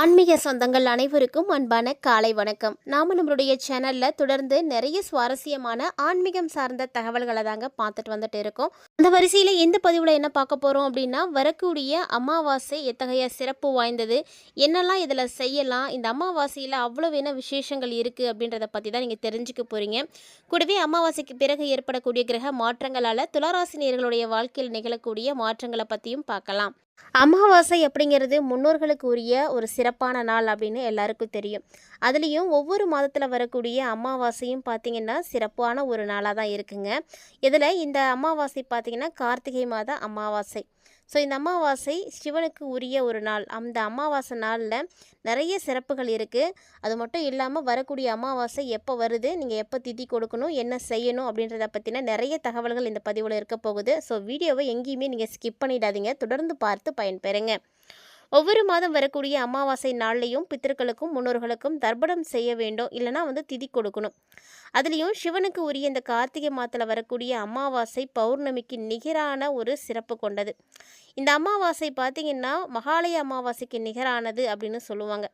ஆன்மீக சொந்தங்கள் அனைவருக்கும் அன்பான காலை வணக்கம். நாம நம்மளுடைய சேனல்ல தொடர்ந்து நிறைய சுவாரஸ்யமான ஆன்மீகம் சார்ந்த தகவல்களை தாங்க பார்த்துட்டு வந்துட்டு இருக்கோம். அந்த வரிசையில் இந்த பதிவில் என்ன பார்க்க போகிறோம் அப்படின்னா வரக்கூடிய அமாவாசை எத்தகைய சிறப்பு வாய்ந்தது? என்னெல்லாம் இதில் செய்யலாம்? இந்த அமாவாசையில் அவ்வளோ என்ன விசேஷங்கள் இருக்குது அப்படின்றத பற்றி தான் நீங்கள் தெரிஞ்சுக்க போகிறீங்க கூடவே அமாவாசைக்கு பிறகு ஏற்படக்கூடிய கிரக மாற்றங்களால் துளாராசினியர்களுடைய வாழ்க்கையில் நிகழக்கூடிய மாற்றங்களை பற்றியும் பார்க்கலாம். அமாவாசை அப்படிங்கிறது முன்னோர்களுக்கு உரிய ஒரு சிறப்பான நாள் அப்படின்னு எல்லாருக்கும் தெரியும். அதுலேயும் ஒவ்வொரு மாதத்தில் வரக்கூடிய அமாவாசையும் பார்த்திங்கன்னா சிறப்பான ஒரு நாளாக தான் இருக்குங்க. இதில் இந்த அமாவாசை பார்த்திங்கன்னா கார்த்திகை மாத அமாவாசை. ஸோ இந்த அமாவாசை சிவனுக்கு உரிய ஒரு நாள். அந்த அமாவாசை நாளில் நிறைய சிறப்புகள் இருக்குது அது மட்டும் இல்லாமல் வரக்கூடிய அமாவாசை எப்போ வருது நீங்கள் எப்போ திதி கொடுக்கணும் என்ன செய்யணும் அப்படின்றத பற்றின நிறைய தகவல்கள் இந்த பதிவில் இருக்க போகுது. ஸோ வீடியோவை எங்கேயுமே நீங்கள் ஸ்கிப் பண்ணிடாதீங்க. தொடர்ந்து பார்த்து பயன்பெறுங்க. ஒவ்வொரு மாதம் வரக்கூடிய அமாவாசை நாள்லையும் பித்தர்களுக்கும் முன்னோர்களுக்கும் தர்ப்பணம் செய்ய வேண்டும். இல்லைனா வந்து திதி கொடுக்கணும். அதுலேயும் சிவனுக்கு உரிய இந்த கார்த்திகை மாதத்தில் வரக்கூடிய அமாவாசை பௌர்ணமிக்கு நிகரான ஒரு சிறப்பு கொண்டது. இந்த அமாவாசை பார்த்திங்கன்னா மகாலய அமாவாசைக்கு நிகரானது அப்படின்னு சொல்லுவாங்க.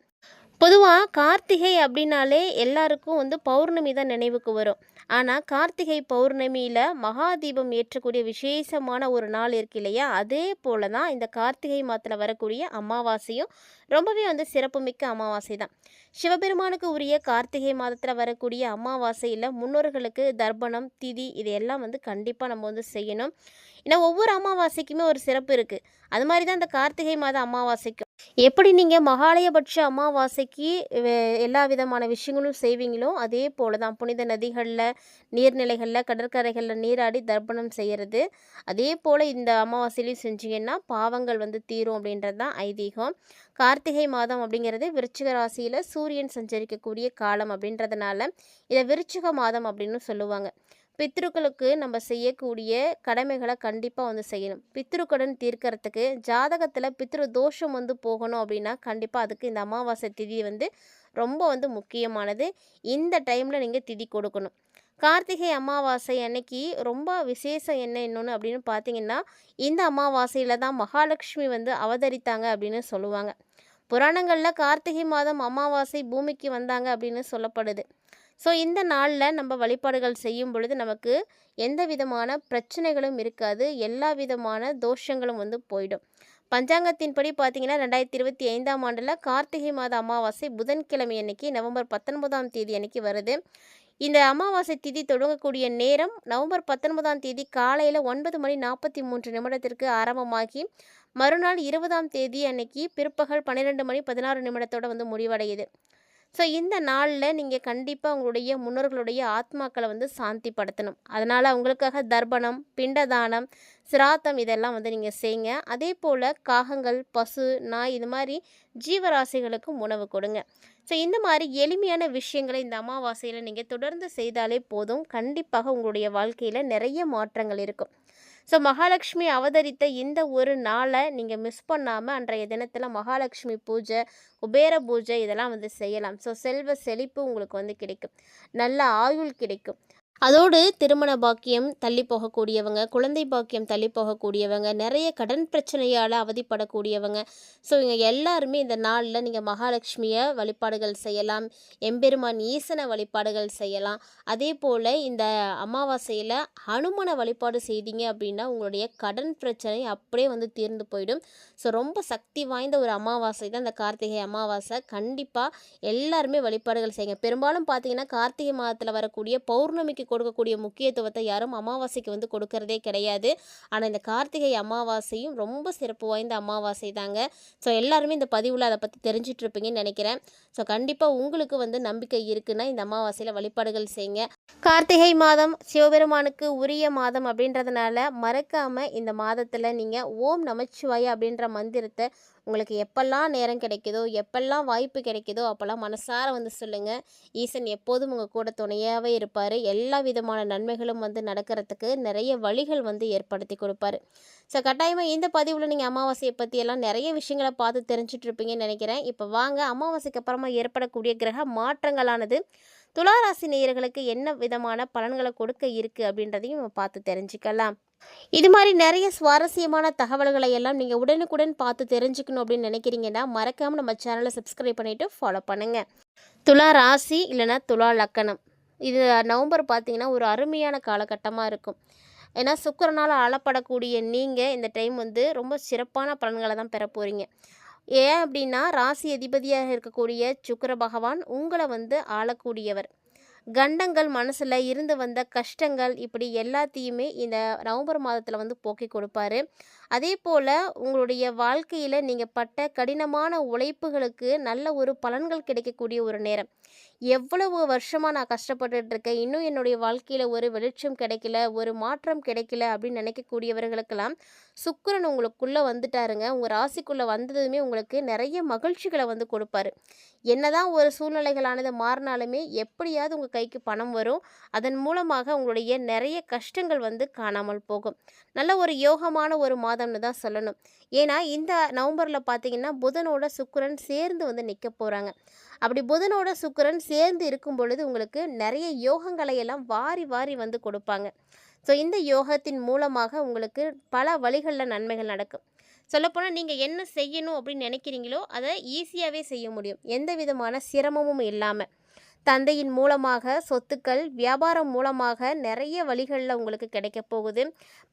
பொதுவாக கார்த்திகை அப்படின்னாலே எல்லாருக்கும் வந்து பௌர்ணமி தான் நினைவுக்கு வரும். ஆனால் கார்த்திகை பௌர்ணமியில் மகாதீபம் ஏற்றக்கூடிய விசேஷமான ஒரு நாள் இருக்கு இல்லையா? அதே போல தான் இந்த கார்த்திகை மாதத்தில் வரக்கூடிய அமாவாசையும் ரொம்பவே வந்து சிறப்புமிக்க அமாவாசை தான். சிவபெருமானுக்கு உரிய கார்த்திகை மாதத்தில் வரக்கூடிய அமாவாசையில் முன்னோர்களுக்கு தர்ப்பணம் திதி இது எல்லாம் வந்து கண்டிப்பாக நம்ம வந்து செய்யணும். ஏன்னா ஒவ்வொரு அமாவாசைக்குமே ஒரு சிறப்பு இருக்குது அது மாதிரி தான் இந்த கார்த்திகை மாத அமாவாசைக்கும் எப்படி நீங்கள் மகாலயபட்ச அமாவாசைக்கு எல்லா விதமான விஷயங்களும் செய்வீங்களோ அதே போல தான் புனித நதிகளில் நீர்நிலைகளில் கடற்கரைகளில் நீராடி தர்ப்பணம் செய்கிறது அதே போல் இந்த அமாவாசையிலையும் செஞ்சீங்கன்னா பாவங்கள் வந்து தீரும் அப்படின்றது தான் ஐதீகம். கார்த்திகை மாதம் அப்படிங்கிறது விருச்சிக ராசியில் சூரியன் சஞ்சரிக்கக்கூடிய காலம் அப்படின்றதுனால இதை விருச்சிக மாதம் அப்படின்னு சொல்லுவாங்க. பித்ருக்களுக்கு நம்ம செய்யக்கூடிய கடமைகளை கண்டிப்பாக வந்து செய்யணும். பித்ருக்கடன் தீர்க்கறதுக்கு ஜாதகத்தில் பித்ரு தோஷம் வந்து போகணும் அப்படின்னா கண்டிப்பாக அதுக்கு இந்த அமாவாசை திதி வந்து ரொம்ப வந்து முக்கியமானது. இந்த டைமில் நீங்கள் திதி கொடுக்கணும். கார்த்திகை அமாவாசை அன்னைக்கு ரொம்ப விசேஷம் என்ன இன்னொன்று அப்படின்னு பார்த்தீங்கன்னா இந்த அமாவாசையில் தான் மகாலட்சுமி வந்து அவதரித்தாங்க அப்படின்னு சொல்லுவாங்க. புராணங்களில் கார்த்திகை மாதம் அமாவாசை பூமிக்கு வந்தாங்க அப்படின்னு சொல்லப்படுது. ஸோ இந்த நாளில் நம்ம வழிபாடுகள் செய்யும் பொழுது நமக்கு எந்த விதமான பிரச்சனைகளும் இருக்காது. எல்லா விதமான தோஷங்களும் வந்து போயிடும். பஞ்சாங்கத்தின்படி பார்த்தீங்கன்னா ரெண்டாயிரத்தி இருபத்தி ஐந்தாம் ஆண்டில் கார்த்திகை மாத அமாவாசை புதன்கிழமை அன்னைக்கு நவம்பர் பத்தொன்பதாம் தேதி அன்னைக்கு வருது. இந்த அமாவாசை திதி தொடங்கக்கூடிய நேரம் நவம்பர் பத்தொன்பதாம் தேதி காலையில் ஒன்பது மணி நாற்பத்தி மூன்று நிமிடத்திற்கு ஆரம்பமாகி மறுநாள் இருபதாம் தேதி அன்னைக்கு பிற்பகல் பன்னிரெண்டு மணி பதினாறு நிமிடத்தோடு வந்து முடிவடையுது. ஸோ இந்த நாளில் நீங்கள் கண்டிப்பாக உங்களுடைய முன்னோர்களுடைய ஆத்மாக்களை வந்து சாந்திப்படுத்தணும். அதனால் அவங்களுக்காக தர்ப்பணம் பிண்டதானம் சிராத்தம் இதெல்லாம் வந்து நீங்கள் செய்யுங்க. அதே போல் காகங்கள் பசு நாய் இது மாதிரி ஜீவராசிகளுக்கும் உணவு கொடுங்க. ஸோ இந்த மாதிரி எளிமையான விஷயங்களை இந்த அமாவாசையில் நீங்கள் தொடர்ந்து செய்தாலே போதும். கண்டிப்பாக உங்களுடைய வாழ்க்கையில் நிறைய மாற்றங்கள் இருக்கும். ஸோ மகாலட்சுமி அவதரித்த இந்த ஒரு நாளை நீங்கள் மிஸ் பண்ணாமல் அன்றைய தினத்தில் மகாலட்சுமி பூஜை குபேர பூஜை இதெல்லாம் வந்து செய்யலாம். ஸோ செல்வ செழிப்பு உங்களுக்கு வந்து கிடைக்கும். நல்ல ஆயுள் கிடைக்கும். அதோடு திருமண பாக்கியம் தள்ளி போகக்கூடியவங்க குழந்தை பாக்கியம் தள்ளி போகக்கூடியவங்க நிறைய கடன் பிரச்சனையால் அவதிப்படக்கூடியவங்க. ஸோ இவங்க எல்லாருமே இந்த நாளில் நீங்கள் மகாலட்சுமியை வழிபாடுகள் செய்யலாம் எம்பெருமான் ஈசனை வழிபாடுகள் செய்யலாம். அதே போல் இந்த அமாவாசையில் ஹனுமனை வழிபாடு செய்தீங்க அப்படின்னா உங்களுடைய கடன் பிரச்சனை அப்படியே வந்து தீர்ந்து போயிடும். ஸோ ரொம்ப சக்தி வாய்ந்த ஒரு அமாவாசை தான் இந்த கார்த்திகை அமாவாசை. கண்டிப்பாக எல்லாருமே வழிபாடுகள் செய்யுங்க. பெரும்பாலும் பார்த்தீங்கன்னா கார்த்திகை மாதத்தில் வரக்கூடிய பௌர்ணமிக்கு கொடுக்கக்கூடிய முக்கியத்துவத்தை யாரும் அமாவாசைக்கு வந்து கொடுக்கறதே கிடையாது. ஆனால் இந்த கார்த்திகை அமாவாசையும் ரொம்ப சிறப்பு வாய்ந்த அமாவாசை தாங்க. ஸோ எல்லாருமே இந்த பதிவில் அதை பற்றி தெரிஞ்சிட்ருப்பீங்கன்னு நினைக்கிறேன். ஸோ கண்டிப்பாக உங்களுக்கு வந்து நம்பிக்கை இருக்குன்னா இந்த அமாவாசையில் வழிபாடுகள் செய்யுங்க கார்த்திகை மாதம் சிவபெருமானுக்கு உரிய மாதம் அப்படின்றதுனால மறக்காமல் இந்த மாதத்தில் நீங்கள் ஓம் நமச்சிவாய அப்படின்ற மந்திரத்தை உங்களுக்கு எப்பெல்லாம் நேரம் கிடைக்குதோ எப்பெல்லாம் வாய்ப்பு கிடைக்குதோ அப்போல்லாம் மனசார வந்து சொல்லுங்கள் ஈசன் எப்போதும் உங்கள் கூட துணையாகவே இருப்பார். எல்லா விதமான நன்மைகளும் வந்து நடக்கிறதுக்கு நிறைய வழிகள் வந்து ஏற்படுத்தி கொடுப்பாரு. ஸோ கட்டாயமாக இந்த பதிவில் நீங்கள் அமாவாசையை பற்றியெல்லாம் நிறைய விஷயங்களை பார்த்து தெரிஞ்சிட்ருப்பீங்கன்னு நினைக்கிறேன். இப்போ வாங்க அமாவாசைக்கு அப்புறமா ஏற்படக்கூடிய கிரக மாற்றங்களானது துளாராசி நேயர்களுக்கு என்ன விதமான பலன்களை கொடுக்க இருக்குது அப்படின்றதையும் நம்ம பார்த்து தெரிஞ்சுக்கலாம். இது மாதிரி நிறைய சுவாரஸ்யமான தகவல்களை எல்லாம் நீங்கள் உடனுக்குடன் பார்த்து தெரிஞ்சுக்கணும் அப்படின்னு நினைக்கிறீங்கன்னா மறக்காமல் நம்ம சேனலை சப்ஸ்கிரைப் பண்ணிவிட்டு ஃபாலோ பண்ணுங்கள் துலா ராசி இல்லைன்னா துலா லக்கணம். இது நவம்பர் பார்த்தீங்கன்னா ஒரு அருமையான காலகட்டமாக இருக்கும். ஏன்னா சுக்கரனால் ஆளப்படக்கூடிய நீங்கள் இந்த டைம் வந்து ரொம்ப சிறப்பான பலன்களை தான் பெற போகிறீங்க ஏன் அப்படின்னா ராசி அதிபதியாக இருக்கக்கூடிய சுக்கர பகவான் உங்களை வந்து ஆளக்கூடியவர். கண்டங்கள் மனசில் இருந்து வந்த கஷ்டங்கள் இப்படி எல்லாத்தையுமே இந்த நவம்பர் மாதத்தில் வந்து போக்கி கொடுப்பாரு. அதே போல் உங்களுடைய வாழ்க்கையில் நீங்கள் பட்ட கடினமான உழைப்புகளுக்கு நல்ல ஒரு பலன்கள் கிடைக்கக்கூடிய ஒரு நேரம். எவ்வளவு வருஷமாக நான் கஷ்டப்பட்டுட்டு இருக்கேன். இன்னும் என்னுடைய வாழ்க்கையில் ஒரு வெளிச்சம் கிடைக்கல ஒரு மாற்றம் கிடைக்கல அப்படின்னு நினைக்கக்கூடியவர்களுக்கெல்லாம் சுக்கரன் உங்களுக்குள்ளே வந்துட்டாருங்க. உங்கள் ராசிக்குள்ளே வந்ததுமே உங்களுக்கு நிறைய மகிழ்ச்சிகளை வந்து கொடுப்பாரு. என்னதான் ஒரு சூழ்நிலைகளானது மாறினாலுமே எப்படியாவது உங்கள் கைக்கு பணம் வரும். அதன் மூலமாக உங்களுடைய நிறைய கஷ்டங்கள் வந்து காணாமல் போகும். நல்ல ஒரு யோகமான ஒரு மாதம்னு தான் சொல்லணும். ஏன்னா இந்த நவம்பரில் பார்த்தீங்கன்னா புதனோட சுக்கரன் சேர்ந்து வந்து நிற்க போகிறாங்க அப்படி புதனோட சுக்கரன் சேர்ந்து இருக்கும் பொழுது உங்களுக்கு நிறைய யோகங்களை எல்லாம் வாரி வாரி வந்து கொடுப்பாங்க. ஸோ இந்த யோகத்தின் மூலமாக உங்களுக்கு பல வழிகளில் நன்மைகள் நடக்கும். சொல்லப்போனால் நீங்கள் என்ன செய்யணும் அப்படின்னு நினைக்கிறீங்களோ அதை ஈஸியாகவே செய்ய முடியும். எந்த விதமான சிரமமும் இல்லாமல் தந்தையின் மூலமாக சொத்துக்கள் வியாபாரம் மூலமாக நிறைய வழிகளில் உங்களுக்கு கிடைக்க போகுது.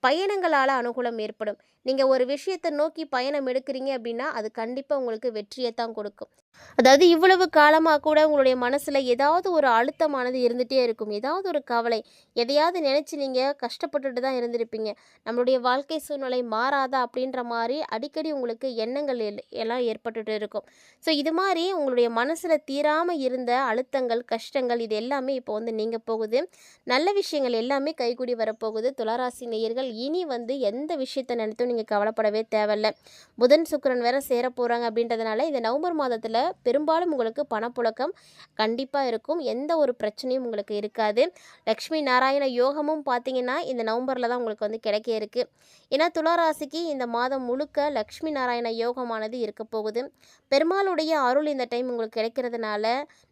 பயணங்களால் அனுகூலம் ஏற்படும். நீங்கள் ஒரு விஷயத்தை நோக்கி பயணம் எடுக்கிறீங்க அப்படின்னா அது கண்டிப்பாக உங்களுக்கு வெற்றியை தான் கொடுக்கும். அதாவது இவ்வளவு காலமாக கூட உங்களுடைய மனசில் ஏதாவது ஒரு அழுத்தமானது இருந்துகிட்டே இருக்கும். ஏதாவது ஒரு கவலை எதையாவது நினச்சி நீங்கள் கஷ்டப்பட்டுட்டு தான் இருந்திருப்பீங்க. நம்மளுடைய வாழ்க்கை சூழ்நிலை மாறாதா அப்படின்ற மாதிரி அடிக்கடி உங்களுக்கு எண்ணங்கள் எல்- எல்லாம் ஏற்பட்டுட்டு இருக்கும். ஸோ இது மாதிரி உங்களுடைய மனசில் தீராமல் இருந்த அழுத்தங்கள் கஷ்டங்கள் இது எல்லாமே இப்போ வந்து நீங்கள் போகுது. நல்ல விஷயங்கள் எல்லாமே கைகூடி வரப்போகுது. துளராசி நேயர்கள் இனி வந்து எந்த விஷயத்தை நினைத்தும் நீங்கள் கவலைப்படவே தேவையில்ல. புதன் சுக்கிரன் வேற சேர போகிறாங்க அப்படின்றதுனால இந்த நவம்பர் மாதத்தில் பெரும்பாலும் உங்களுக்கு பணப்புழக்கம் கண்டிப்பாக இருக்கும். எந்த ஒரு பிரச்சனையும் உங்களுக்கு இருக்காது. லக்ஷ்மி நாராயண யோகமும் பார்த்தீங்கன்னா இந்த நவம்பரில் தான் உங்களுக்கு வந்து கிடைக்க இருக்குது ஏன்னா துளாராசிக்கு இந்த மாதம் முழுக்க லக்ஷ்மி நாராயண யோகமானது இருக்க போகுது. பெருமாளுடைய அருள் இந்த டைம் உங்களுக்கு கிடைக்கிறதுனால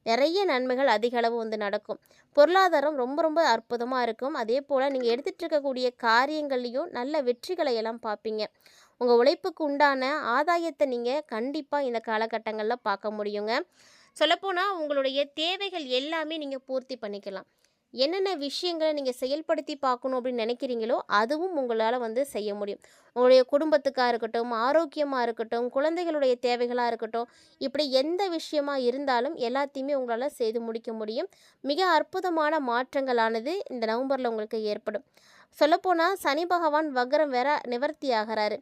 நிறைய நன்மைகள் அதிக அளவு வந்து நடக்கும். பொருளாதாரம் ரொம்ப ரொம்ப அற்புதமாக இருக்கும். அதே போல் நீங்கள் எடுத்துகிட்டு இருக்கக்கூடிய காரியங்கள்லேயும் நல்ல வெற்றிகளை எல்லாம் பார்ப்பீங்க உங்கள் உழைப்புக்கு உண்டான ஆதாயத்தை நீங்கள் கண்டிப்பாக இந்த காலகட்டங்களில் பார்க்க முடியுங்க. சொல்லப்போனால் உங்களுடைய தேவைகள் எல்லாமே நீங்கள் பூர்த்தி பண்ணிக்கலாம். என்னென்ன விஷயங்களை நீங்கள் செயல்படுத்தி பார்க்கணும் அப்படின்னு நினைக்கிறீங்களோ அதுவும் உங்களால் வந்து செய்ய முடியும். உங்களுடைய குடும்பத்துக்காக இருக்கட்டும் ஆரோக்கியமாக இருக்கட்டும் குழந்தைகளுடைய தேவைகளாக இருக்கட்டும் இப்படி எந்த விஷயமா இருந்தாலும் எல்லாத்தையுமே உங்களால் செய்து முடிக்க முடியும். மிக அற்புதமான மாற்றங்களானது இந்த நவம்பரில் உங்களுக்கு ஏற்படும். சொல்லப்போனால் சனி பகவான் வக்ரம் வேற நிவர்த்தி ஆகிறாரு.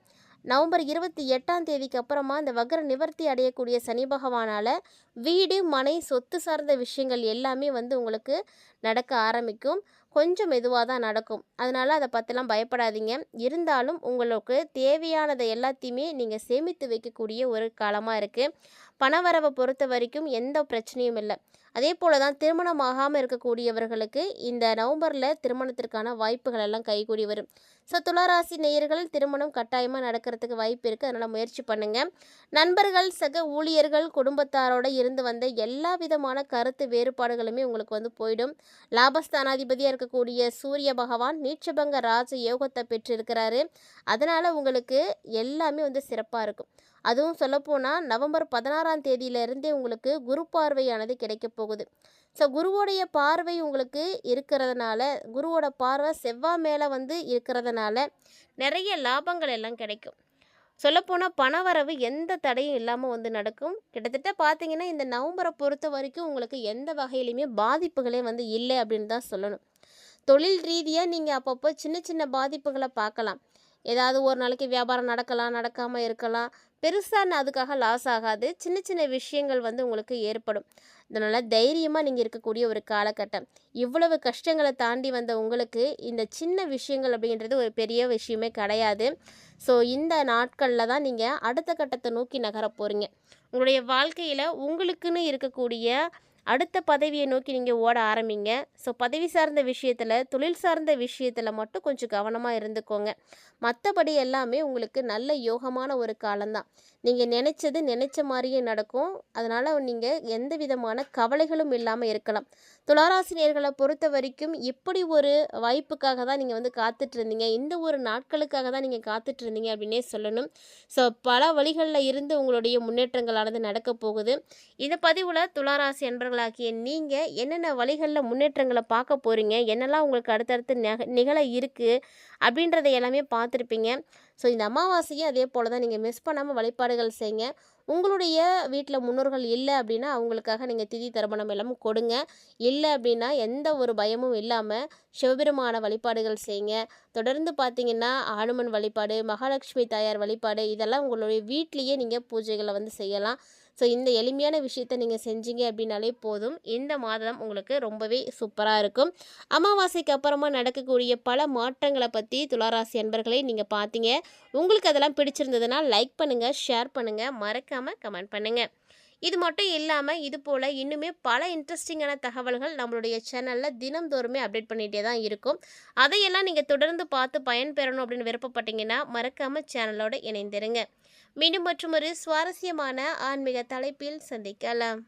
நவம்பர் இருபத்தி எட்டாம் தேதிக்கு அப்புறமா இந்த வக்ர நிவர்த்தி அடையக்கூடிய சனி பகவானால் வீடு மனை சொத்து சார்ந்த விஷயங்கள் எல்லாமே வந்து உங்களுக்கு நடக்க ஆரம்பிக்கும். கொஞ்சம் மெதுவாக தான் நடக்கும். அதனால் அதை பற்றிலாம் பயப்படாதீங்க. இருந்தாலும் உங்களுக்கு தேவையானதை எல்லாத்தையுமே நீங்கள் சேமித்து வைக்கக்கூடிய ஒரு காலமாக இருக்குது பணவரவை பொறுத்த வரைக்கும் எந்த பிரச்சனையும் இல்லை. அதே போல தான் திருமணம் ஆகாமல் இருக்கக்கூடியவர்களுக்கு இந்த நவம்பரில் திருமணத்திற்கான வாய்ப்புகள் எல்லாம் கைகூடி வரும். ஸோ துளாராசி நேயர்கள் திருமணம் கட்டாயமாக நடக்கிறதுக்கு வாய்ப்பு இருக்குது அதனால் முயற்சி பண்ணுங்கள் நண்பர்கள் சக ஊழியர்கள் குடும்பத்தாரோட இருந்து வந்த எல்லா விதமான கருத்து வேறுபாடுகளுமே உங்களுக்கு வந்து போயிடும். லாபஸ்தானாதிபதியாக இருக்கக்கூடிய சூரிய பகவான் நீச்சபங்க ராஜ யோகத்தை பெற்றிருக்கிறாரு. அதனால் உங்களுக்கு எல்லாமே வந்து சிறப்பாக இருக்கும். அதுவும் சொல்லப்போனால் நவம்பர் பதினாறாம் தேதியிலிருந்தே உங்களுக்கு குரு பார்வையானது கிடைக்க போகுது. ஸோ குருவோடைய பார்வை உங்களுக்கு இருக்கிறதுனால குருவோட பார்வை செவ்வாய் மேலே வந்து இருக்கிறதுனால நிறைய லாபங்கள் எல்லாம் கிடைக்கும். சொல்லப்போனால் பணவரவு எந்த தடையும் இல்லாமல் வந்து நடக்கும். கிட்டத்தட்ட பார்த்தீங்கன்னா இந்த நவம்பரை பொறுத்த வரைக்கும் உங்களுக்கு எந்த வகையிலையுமே பாதிப்புகளே வந்து இல்லை அப்படின்னு தான் சொல்லணும். தொழில் ரீதியாக நீங்கள் அப்பப்போ சின்ன சின்ன பாதிப்புகளை பார்க்கலாம். ஏதாவது ஒரு நாளைக்கு வியாபாரம் நடக்கலாம் நடக்காமல் இருக்கலாம். பெருசாக அதுக்காக லாஸ் ஆகாது. சின்ன சின்ன விஷயங்கள் வந்து உங்களுக்கு ஏற்படும். இதனால் தைரியமாக நீங்கள் இருக்கக்கூடிய ஒரு காலகட்டம். இவ்வளவு கஷ்டங்களை தாண்டி வந்த உங்களுக்கு இந்த சின்ன விஷயங்கள் அப்படின்றது ஒரு பெரிய விஷயமே கிடையாது. ஸோ இந்த நாட்களில் தான் நீங்கள் அடுத்த கட்டத்தை நோக்கி நகர போகிறீங்க உங்களுடைய வாழ்க்கையில் உங்களுக்குன்னு இருக்கக்கூடிய அடுத்த பதவியை நோக்கி நீங்கள் ஓட ஆரம்பிங்க. ஸோ பதவி சார்ந்த விஷயத்தில் தொழில் சார்ந்த விஷயத்தில் மட்டும் கொஞ்சம் கவனமாக இருந்துக்கோங்க. மற்றபடி எல்லாமே உங்களுக்கு நல்ல யோகமான ஒரு காலம்தான். நீங்கள் நினச்சது நினச்ச மாதிரியே நடக்கும். அதனால் நீங்கள் எந்த விதமான கவலைகளும் இல்லாமல் இருக்கலாம். துளாராசினியர்களை பொறுத்த வரைக்கும் இப்படி ஒரு வாய்ப்புக்காக தான் நீங்கள் வந்து காத்துட்ருந்தீங்க. இந்த ஒரு நாட்களுக்காக தான் நீங்கள் காத்துட்ருந்தீங்க அப்படின்னே சொல்லணும். ஸோ பல வழிகளில் இருந்து உங்களுடைய முன்னேற்றங்களானது நடக்க போகுது. இந்த பதிவில் துளாராசி அன்பர்களாகிய நீங்கள் என்னென்ன வழிகளில் முன்னேற்றங்களை பார்க்க போகிறீங்க என்னெல்லாம் உங்களுக்கு அடுத்தடுத்து நெக நிகழ இருக்குது அப்படின்றத எல்லாமே பார்த்துருப்பீங்க. ஸோ இந்த அமாவாசையும் அதே போல் தான் நீங்கள் மிஸ் பண்ணாமல் வழிபாடுகள் செய்யுங்க உங்களுடைய வீட்டில் முன்னோர்கள் இல்லை அப்படின்னா அவங்களுக்காக நீங்கள் திதி தர்ப்பணம் எல்லாமே கொடுங்க. இல்லை அப்படின்னா எந்த ஒரு பயமும் இல்லாமல் சிவபெருமான வழிபாடுகள் செய்யுங்க தொடர்ந்து பார்த்தீங்கன்னா ஆனுமன் வழிபாடு மகாலட்சுமி தாயார் வழிபாடு இதெல்லாம் உங்களுடைய வீட்லேயே நீங்கள் பூஜைகளை வந்து செய்யலாம். ஸோ இந்த எளிமையான விஷயத்தை நீங்கள் செஞ்சீங்க அப்படின்னாலே போதும். இந்த மாதம் உங்களுக்கு ரொம்பவே சூப்பராக இருக்கும். அமாவாசைக்கு அப்புறமா நடக்கக்கூடிய பல மாற்றங்களை பற்றி துளாராசி அன்பர்களை நீங்கள் பார்த்தீங்க உங்களுக்கு அதெல்லாம் பிடிச்சிருந்ததுன்னா லைக் பண்ணுங்கள் ஷேர் பண்ணுங்கள் மறக்காமல் கமெண்ட் பண்ணுங்கள் இது மட்டும் இல்லாமல் இது போல் இன்னுமே பல இன்ட்ரெஸ்டிங்கான தகவல்கள் நம்மளுடைய சேனலில் தினம்தோறுமே அப்டேட் பண்ணிகிட்டே தான் இருக்கும். அதையெல்லாம் நீங்கள் தொடர்ந்து பார்த்து பயன்பெறணும் அப்படின்னு விருப்பப்பட்டீங்கன்னா மறக்காமல் சேனலோடு இணைந்திருங்க. மீண்டும் மற்றும் ஒரு சுவாரஸ்யமான ஆன்மீக தலைப்பில் சந்திக்கலாம்.